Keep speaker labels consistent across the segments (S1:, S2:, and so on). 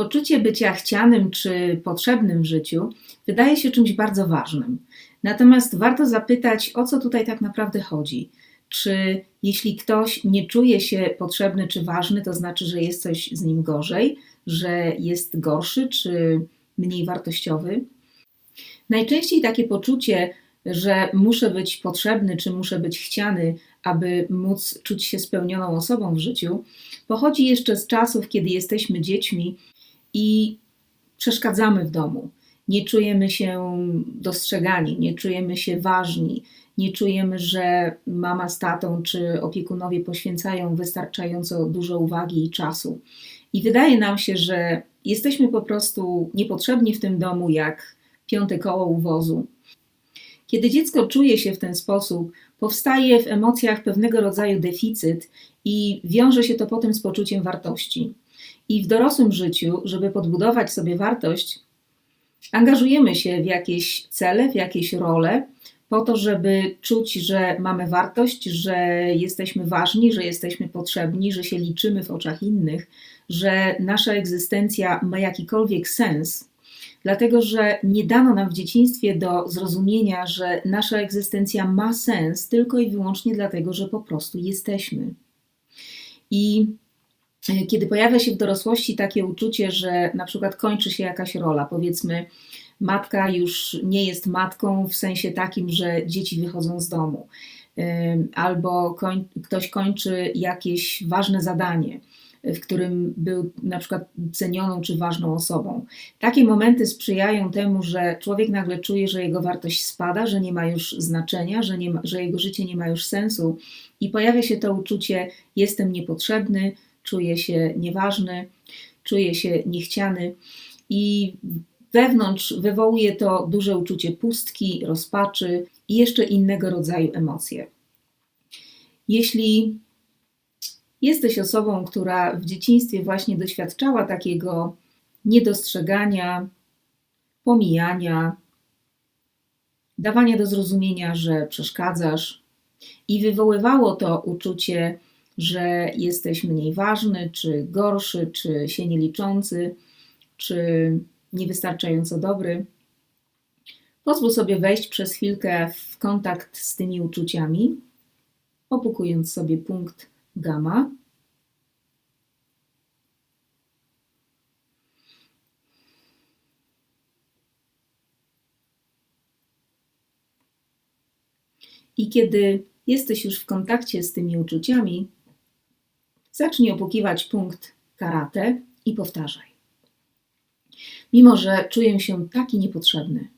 S1: Poczucie bycia chcianym czy potrzebnym w życiu wydaje się czymś bardzo ważnym. Natomiast warto zapytać, o co tutaj tak naprawdę chodzi. Czy jeśli ktoś nie czuje się potrzebny czy ważny, to znaczy, że jest coś z nim gorzej, że jest gorszy czy mniej wartościowy? Najczęściej takie poczucie, że muszę być potrzebny czy muszę być chciany, aby móc czuć się spełnioną osobą w życiu, pochodzi jeszcze z czasów, kiedy jesteśmy dziećmi i przeszkadzamy w domu. Nie czujemy się dostrzegani, nie czujemy się ważni, nie czujemy, że mama z tatą czy opiekunowie poświęcają wystarczająco dużo uwagi i czasu. I wydaje nam się, że jesteśmy po prostu niepotrzebni w tym domu jak piąte koło u wozu. Kiedy dziecko czuje się w ten sposób, powstaje w emocjach pewnego rodzaju deficyt i wiąże się to potem z poczuciem wartości. I w dorosłym życiu, żeby podbudować sobie wartość, angażujemy się w jakieś cele, w jakieś role, po to, żeby czuć, że mamy wartość, że jesteśmy ważni, że jesteśmy potrzebni, że się liczymy w oczach innych, że nasza egzystencja ma jakikolwiek sens, dlatego że nie dano nam w dzieciństwie do zrozumienia, że nasza egzystencja ma sens tylko i wyłącznie dlatego, że po prostu jesteśmy. I kiedy pojawia się w dorosłości takie uczucie, że na przykład kończy się jakaś rola, powiedzmy, matka już nie jest matką w sensie takim, że dzieci wychodzą z domu, e, albo koń, ktoś kończy jakieś ważne zadanie w którym był na przykład cenioną czy ważną osobą. Takie momenty sprzyjają temu, że człowiek nagle czuje, że jego wartość spada, że nie ma już znaczenia, że, nie ma, że jego życie nie ma już sensu i pojawia się to uczucie: jestem niepotrzebny, czuję się nieważny, czuję się niechciany i wewnątrz wywołuje to duże uczucie pustki, rozpaczy i jeszcze innego rodzaju emocje. Jeśli jesteś osobą, która w dzieciństwie właśnie doświadczała takiego niedostrzegania, pomijania, dawania do zrozumienia, że przeszkadzasz, i wywoływało to uczucie, że jesteś mniej ważny, czy gorszy, czy się nieliczący, czy niewystarczająco dobry. Pozwól sobie wejść przez chwilkę w kontakt z tymi uczuciami, opukując sobie punkt gamma. I kiedy jesteś już w kontakcie z tymi uczuciami, zacznij opukiwać punkt karate i powtarzaj. Mimo, że czuję się taki niepotrzebny,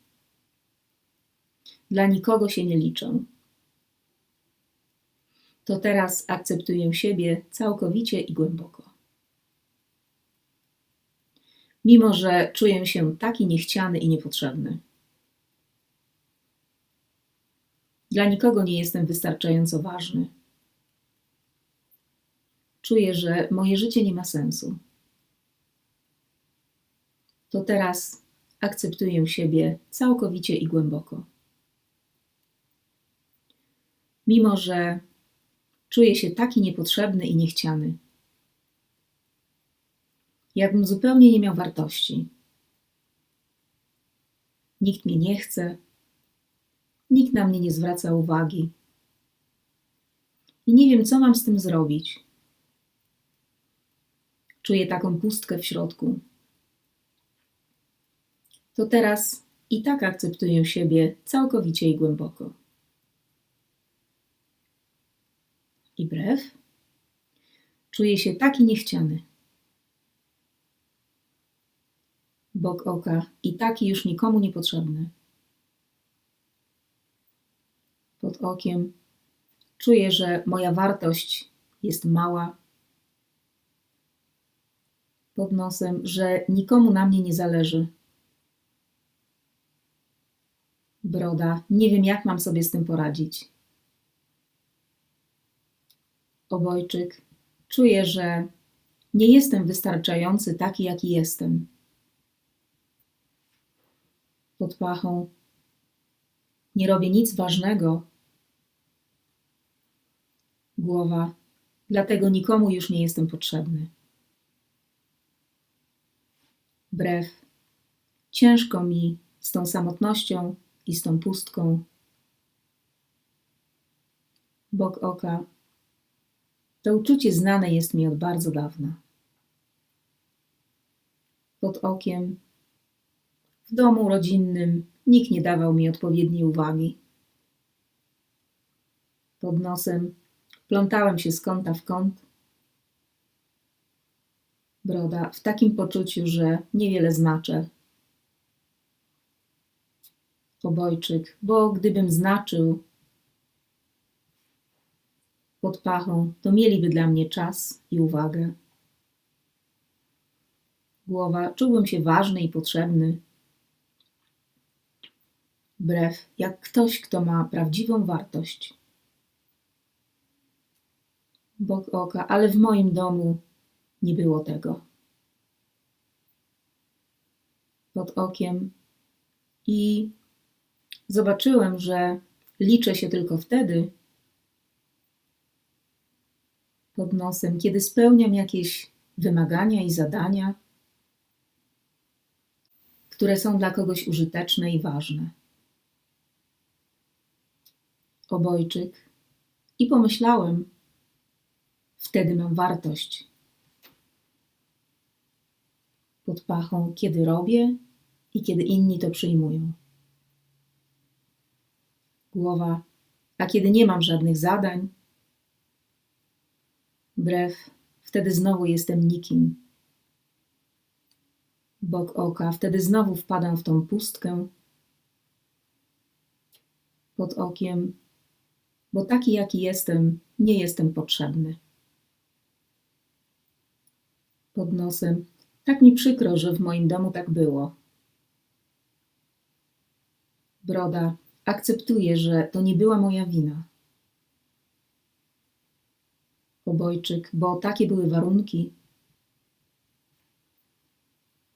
S1: dla nikogo się nie liczę, to teraz akceptuję siebie całkowicie i głęboko. Mimo, że czuję się taki niechciany i niepotrzebny. Dla nikogo nie jestem wystarczająco ważny. Czuję, że moje życie nie ma sensu. To teraz akceptuję siebie całkowicie i głęboko. Mimo, że Czuję się taki niepotrzebny i niechciany. Jakbym zupełnie nie miał wartości. Nikt mnie nie chce, nikt na mnie nie zwraca uwagi. I nie wiem, co mam z tym zrobić. Czuję taką pustkę w środku. To teraz i tak akceptuję siebie całkowicie i głęboko. i brew, czuje się taki niechciany. Bok oka i taki już nikomu niepotrzebny. Pod okiem czuję, że moja wartość jest mała. Pod nosem, że nikomu na mnie nie zależy. Broda, nie wiem, jak mam sobie z tym poradzić obojczyk, czuję, że nie jestem wystarczający taki, jaki jestem. Pod pachą nie robię nic ważnego. Głowa, dlatego nikomu już nie jestem potrzebny. Brew. Ciężko mi z tą samotnością i z tą pustką. Bok oka. To uczucie znane jest mi od bardzo dawna. Pod okiem, w domu rodzinnym, nikt nie dawał mi odpowiedniej uwagi. Pod nosem plątałem się z kąta w kąt. Broda w takim poczuciu, że niewiele znaczę. Obojczyk, bo gdybym znaczył, pod pachą, to mieliby dla mnie czas i uwagę. Głowa, czułbym się ważny i potrzebny. Brew, jak ktoś, kto ma prawdziwą wartość. Bok oka, ale w moim domu nie było tego. Pod okiem i zobaczyłem, że liczę się tylko wtedy, pod nosem, kiedy spełniam jakieś wymagania i zadania, które są dla kogoś użyteczne i ważne. Obojczyk. I pomyślałem, wtedy mam wartość. Pod pachą, kiedy robię i kiedy inni to przyjmują. Głowa, a kiedy nie mam żadnych zadań, brew, wtedy znowu jestem nikim. Bok oka, wtedy znowu wpadam w tą pustkę. Pod okiem, bo taki jaki jestem, nie jestem potrzebny. Pod nosem, tak mi przykro, że w moim domu tak było. Broda, akceptuję, że to nie była moja wina. Obojczyk, bo takie były warunki.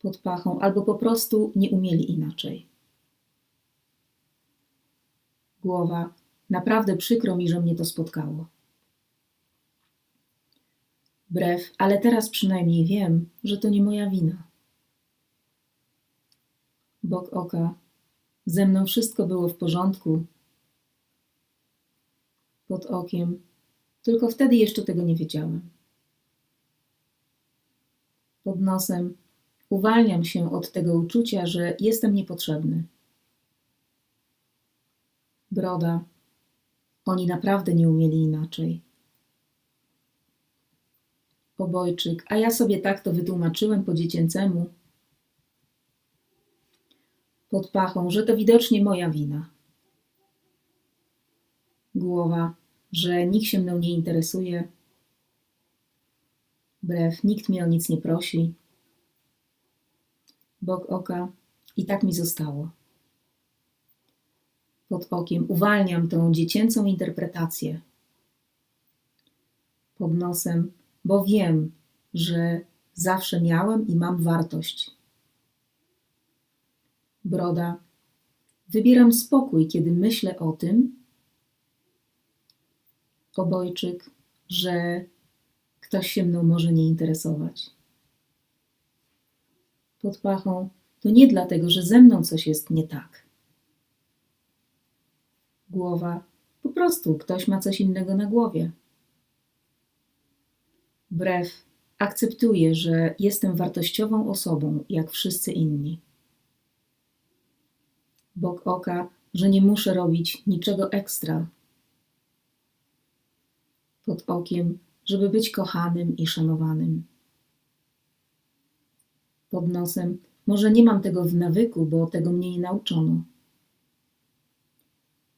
S1: Pod pachą, albo po prostu nie umieli inaczej. Głowa, naprawdę przykro mi, że mnie to spotkało. Brew, ale teraz przynajmniej wiem, że to nie moja wina. Bok oka, ze mną wszystko było w porządku. Pod okiem, tylko wtedy jeszcze tego nie wiedziałem. Pod nosem uwalniam się od tego uczucia, że jestem niepotrzebny. Broda. Oni naprawdę nie umieli inaczej. Obojczyk, a ja sobie tak to wytłumaczyłem po dziecięcemu. Pod pachą, że to widocznie moja wina. Głowa że nikt się mną nie interesuje. Brew, nikt mnie o nic nie prosi. Bok oka i tak mi zostało. Pod okiem uwalniam tą dziecięcą interpretację. Pod nosem, bo wiem, że zawsze miałem i mam wartość. Broda. Wybieram spokój, kiedy myślę o tym, obojczyk, że ktoś się mną może nie interesować. Pod pachą to nie dlatego, że ze mną coś jest nie tak. Głowa, po prostu ktoś ma coś innego na głowie. Brew, akceptuję, że jestem wartościową osobą, jak wszyscy inni. Bok oka, że nie muszę robić niczego ekstra, pod okiem, żeby być kochanym i szanowanym. Pod nosem, może nie mam tego w nawyku, bo tego mnie nie nauczono.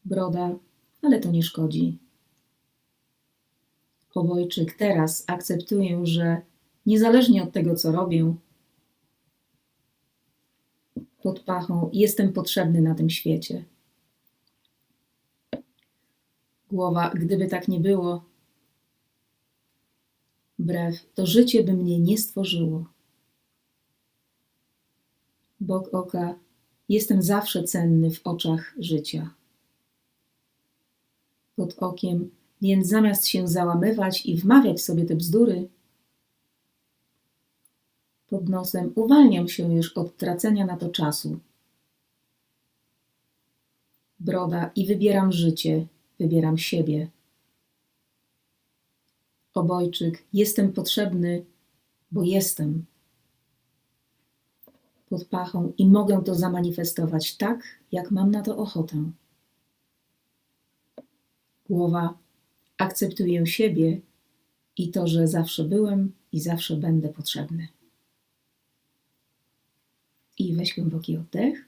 S1: Broda, ale to nie szkodzi. Obojczyk, teraz akceptuję, że niezależnie od tego, co robię, pod pachą jestem potrzebny na tym świecie. Głowa, gdyby tak nie było, brew, to życie by mnie nie stworzyło. Bok oka, jestem zawsze cenny w oczach życia. Pod okiem, więc zamiast się załamywać i wmawiać sobie te bzdury, Pod nosem uwalniam się już od tracenia na to czasu. Broda i wybieram życie, wybieram siebie. Obojczyk, jestem potrzebny, bo jestem. Pod pachą i mogę to zamanifestować tak, jak mam na to ochotę. Głowa, akceptuję siebie i to, że zawsze byłem i zawsze będę potrzebny. I weź głęboki oddech.